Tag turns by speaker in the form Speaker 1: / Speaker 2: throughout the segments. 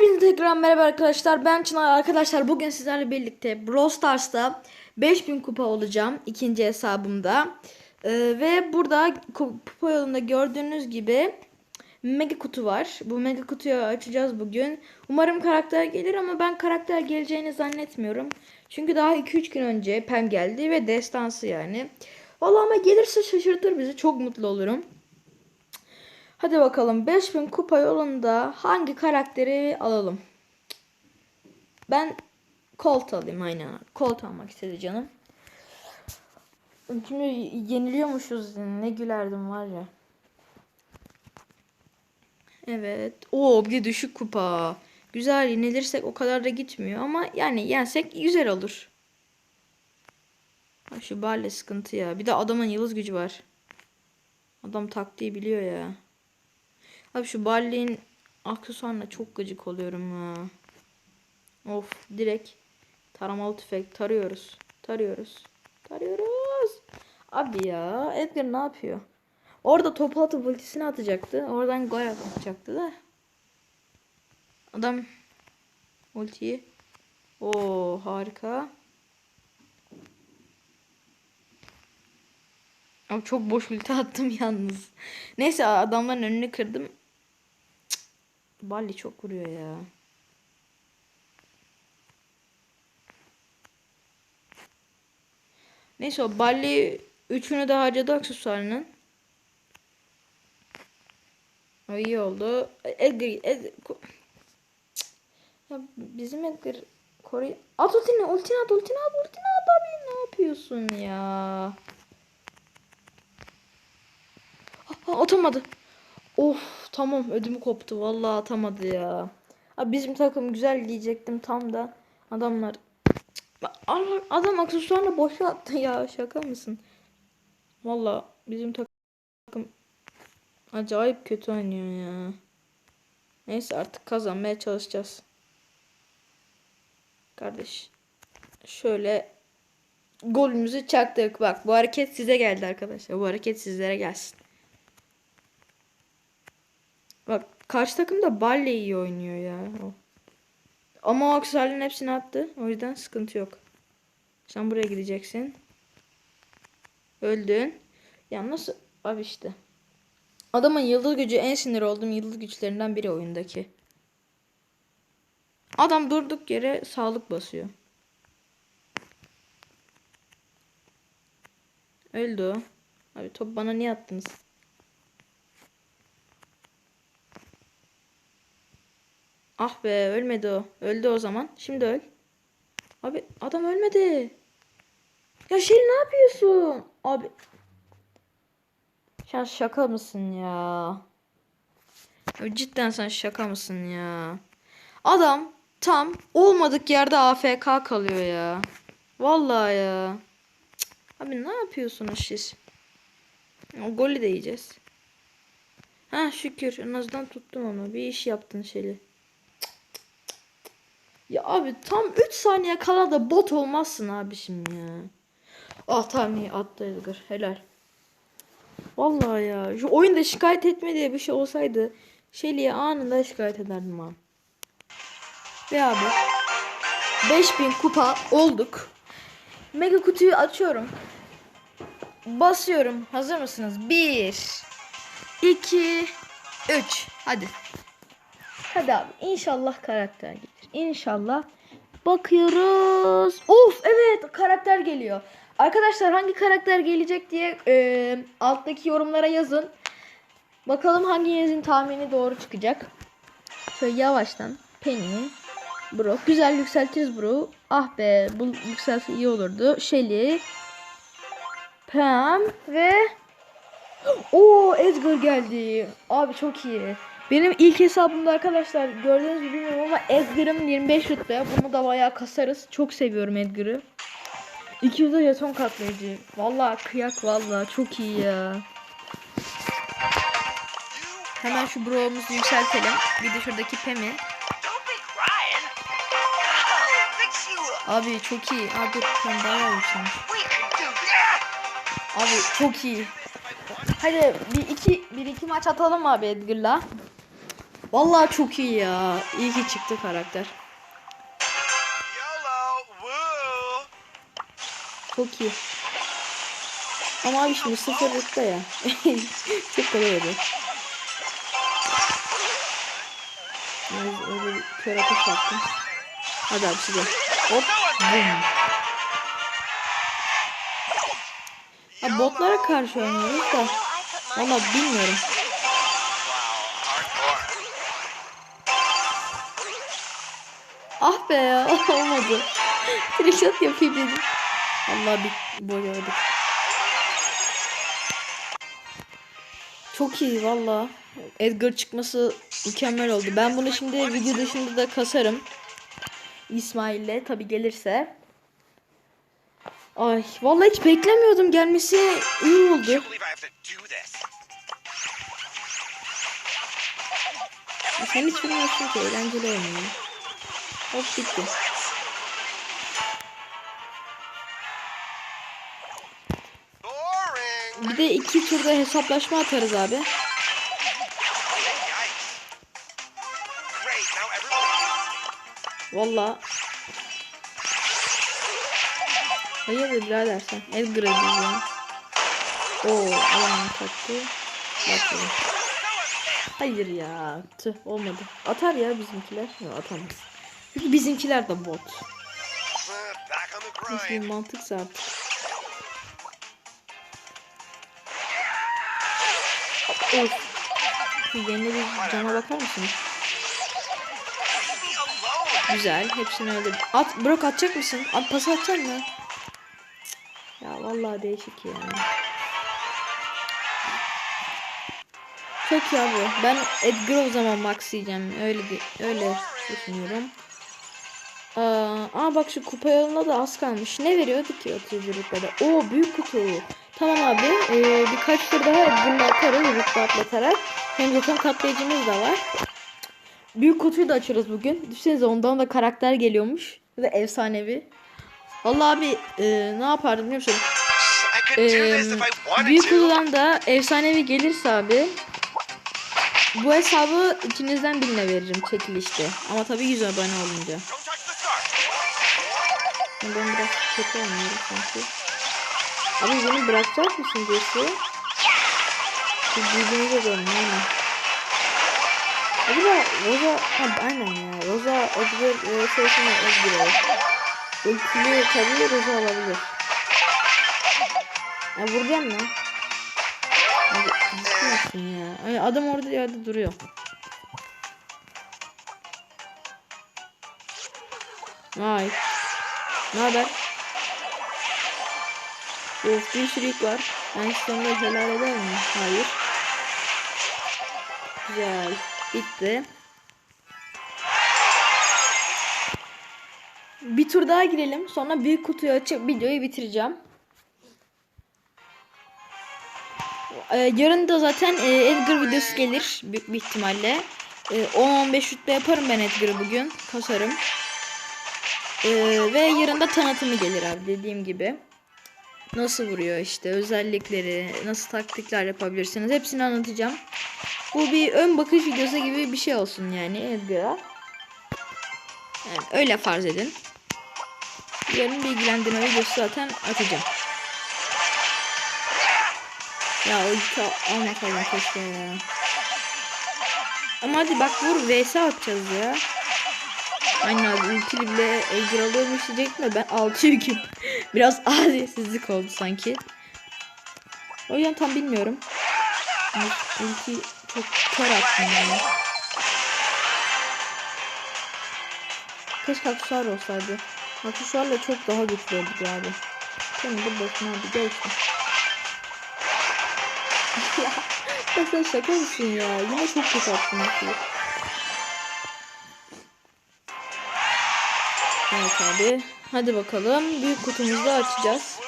Speaker 1: Hepinize tekrar merhaba arkadaşlar. Ben Çınar arkadaşlar. Bugün sizlerle birlikte Brawl Stars'ta 5000 kupa olacağım. ikinci hesabımda. Ee, ve burada ku- kupa yolunda gördüğünüz gibi mega kutu var. Bu mega kutuyu açacağız bugün. Umarım karakter gelir ama ben karakter geleceğini zannetmiyorum. Çünkü daha 2-3 gün önce Pem geldi ve destansı yani. Vallahi ama gelirse şaşırtır bizi. Çok mutlu olurum. Hadi bakalım 5000 kupa yolunda hangi karakteri alalım? Ben Colt alayım aynen. Colt almak istedi canım. Şimdi yeniliyormuşuz ne gülerdim var ya. Evet. Oo bir düşük kupa. Güzel yenilirsek o kadar da gitmiyor ama yani yensek güzel olur. Şu Barley sıkıntı ya. Bir de adamın yıldız gücü var. Adam taktiği biliyor ya. Abi şu Barley'in aksesuarına çok gıcık oluyorum ya. Of direkt taramalı tüfek tarıyoruz. Tarıyoruz. Tarıyoruz. Abi ya Edgar ne yapıyor? Orada topu atıp ultisini atacaktı. Oradan gol atacaktı da. Adam ultiyi. Oo harika. Ama çok boş ulti attım yalnız. Neyse adamların önünü kırdım. Cık, Balli çok vuruyor ya. Neyse o Balli üçünü de harcadı aksesuarının. O iyi oldu. Edgar, Edgar ya bizim Edgar koruy At ultini, ultini at, ultini at, ultini at abi. Ne yapıyorsun ya? Ha, atamadı. Of tamam ödümü koptu. Vallahi atamadı ya. Abi bizim takım güzel diyecektim tam da adamlar adam aksesuarını boşa attı ya. Şaka mısın? Vallahi bizim takım acayip kötü oynuyor ya. Neyse artık kazanmaya çalışacağız. Kardeş. Şöyle golümüzü çaktık. Bak bu hareket size geldi arkadaşlar. Bu hareket sizlere gelsin. Bak karşı takım da Balle iyi oynuyor ya. Ama o aksesuarların hepsini attı. O yüzden sıkıntı yok. Sen buraya gideceksin. Öldün. Ya nasıl? Abi işte. Adamın yıldız gücü en sinir olduğum yıldız güçlerinden biri oyundaki. Adam durduk yere sağlık basıyor. Öldü o. Abi top bana niye attınız? Ah be ölmedi o. Öldü o zaman. Şimdi öl. Abi adam ölmedi. Ya şey ne yapıyorsun? Abi. Sen şaka mısın ya? Abi cidden sen şaka mısın ya? Adam tam olmadık yerde AFK kalıyor ya. Vallahi ya. Cık. Abi ne yapıyorsunuz siz? O golü de yiyeceğiz. Ha şükür en azından tuttun onu. Bir iş yaptın Şeli. Ya abi tam 3 saniye kala da bot olmazsın abi şimdi ya. Ah tamam iyi attı Edgar. Helal. Vallahi ya. Şu oyunda şikayet etme diye bir şey olsaydı Shelly'e anında şikayet ederdim abi. Ve abi 5000 kupa olduk. Mega kutuyu açıyorum. Basıyorum. Hazır mısınız? 1 2 3 Hadi. Hadi abi inşallah karakter gelir. İnşallah. Bakıyoruz. Of evet karakter geliyor. Arkadaşlar hangi karakter gelecek diye e, alttaki yorumlara yazın. Bakalım hanginizin tahmini doğru çıkacak. Şöyle yavaştan Penny, Bro. Güzel yükseltiriz Bro. Ah be bu yükselse iyi olurdu. Shelly, Pam ve o Edgar geldi. Abi çok iyi. Benim ilk hesabımda arkadaşlar gördüğünüz gibi bilmiyorum ama Edgar'ım 25 rütbe. Bunu da bayağı kasarız. Çok seviyorum Edgar'ı. 200 de jeton katlayıcı. Vallahi kıyak vallahi çok iyi ya. Hemen şu bro'muzu yükseltelim. Bir de şuradaki Pem'i. Abi çok iyi. Dur Pem bayağı yükselmiş. Abi çok iyi. Hadi bir iki bir iki maç atalım abi Edgar'la. Vallahi çok iyi ya. İyi ki çıktı karakter. Çok iyi. Ama abi şimdi sıfır rütbe ya. çok kolay oldu. Öyle bir kör atış yaptım. Hadi abi size. Hop. Bum. Ha, botlara karşı oynuyoruz da. Valla bilmiyorum. Ah be ya olmadı. Trickshot yapayım dedim. Allah bir boyaladık. Çok iyi valla. Edgar çıkması mükemmel oldu. Ben bunu şimdi video dışında da kasarım. İsmail'le tabi gelirse. Ay vallahi hiç beklemiyordum gelmesi iyi oldu. Sen hiç bilmiyorsun ki eğlenceli oynuyor. Hop.
Speaker 2: Boring.
Speaker 1: Bir de iki turda hesaplaşma atarız abi. Valla. Hayırdır birader sen? Edgar'a diyeceğim. Oo alan taktı. Bakalım. Hayır ya. Tüh olmadı. Atar ya bizimkiler. Yok atamaz. Çünkü bizimkiler de bot.
Speaker 2: Grind.
Speaker 1: mantıksa artık. Of. Yeni bir cana bakar mısınız? Güzel. Hepsini öyle. At, Brock atacak mısın? At pas atacak mı? Ya vallahi değişik ya. Çok ya bu. Ben Edgar o zaman max yiyeceğim. Öyle öyle düşünüyorum. Aa, aa bak şu kupa yoluna da az kalmış. Ne veriyordu ki 30 rütbede? Oo büyük kutu. Tamam abi. Ee, birkaç tur daha Edgar'la atarız rütbe atlatarak. Hem zaten katlayıcımız da var. Büyük kutuyu da açarız bugün. Düşünsenize ondan da karakter geliyormuş. Ve efsanevi. Vallahi abi e, ne yapardım biliyor musun?
Speaker 2: Wanted
Speaker 1: büyük kutudan da efsanevi gelirse abi bu hesabı içinizden birine veririm çekilişte. Ama tabii 100 abone olunca. Ben biraz kötü oynuyorum sanki. Abi beni bırakacak mısın Jesse? Siz birbirinize dönün aynen. Acaba Rosa, ha, aynen ya. Rosa Edgar e, sayısını Edgar olur. Ultili tabii Rosa alabilir. Ya vuracağım mı? Abi misin ya? Ay, adam orada yerde duruyor. Vay. Ne haber? Of bir yük var. Ben sonunda helal eder miyim? Hayır. Güzel. Bitti. Bir tur daha girelim. Sonra büyük kutuyu açıp videoyu bitireceğim. Ee, yarın da zaten e, Edgar videosu gelir büyük bir ihtimalle. E, 10-15 rütbe yaparım ben Edgar'ı bugün. Kasarım. Ee, ve yarın da tanıtımı gelir abi dediğim gibi. Nasıl vuruyor işte özellikleri, nasıl taktikler yapabilirsiniz hepsini anlatacağım. Bu bir ön bakış videosu gibi bir şey olsun yani Edgar'a. Yani öyle farz edin. Yarın bilgilendirme videosu zaten atacağım. Ya o yükü almasaydın keşke ya. Ama hadi bak vur vs atacağız ya. Aynen ultili bile Edgar alıyormuş diyecektim de ben 6 yüküm. Biraz adilsizlik oldu sanki. O yüzden tam bilmiyorum. Ulti çok kör attım yani. Keşke aksesuar olsaydı. Aksesuarla çok daha güçlü oldu abi. Kendi de başına bir geçtim. ya, sen şaka mısın ya? Yine çok kötü attım. Abi. Hadi bakalım. Büyük kutumuzu açacağız.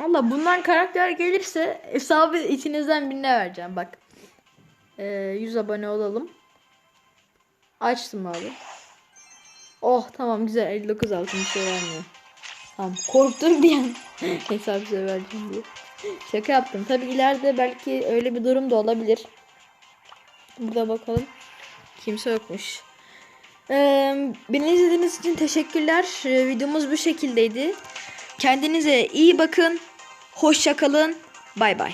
Speaker 1: Valla bundan karakter gelirse hesabı içinizden birine vereceğim bak. Ee, 100 abone olalım. Açtım abi. Oh tamam güzel 59 altın bir şey vermiyor. Tamam korktum bir an. Hesabı size vereceğim diye. Şaka yaptım. Tabi ileride belki öyle bir durum da olabilir. Burada bakalım. Kimse yokmuş. Ee, beni izlediğiniz için teşekkürler. Ee, videomuz bu şekildeydi. Kendinize iyi bakın. Hoşça kalın. Bay bay.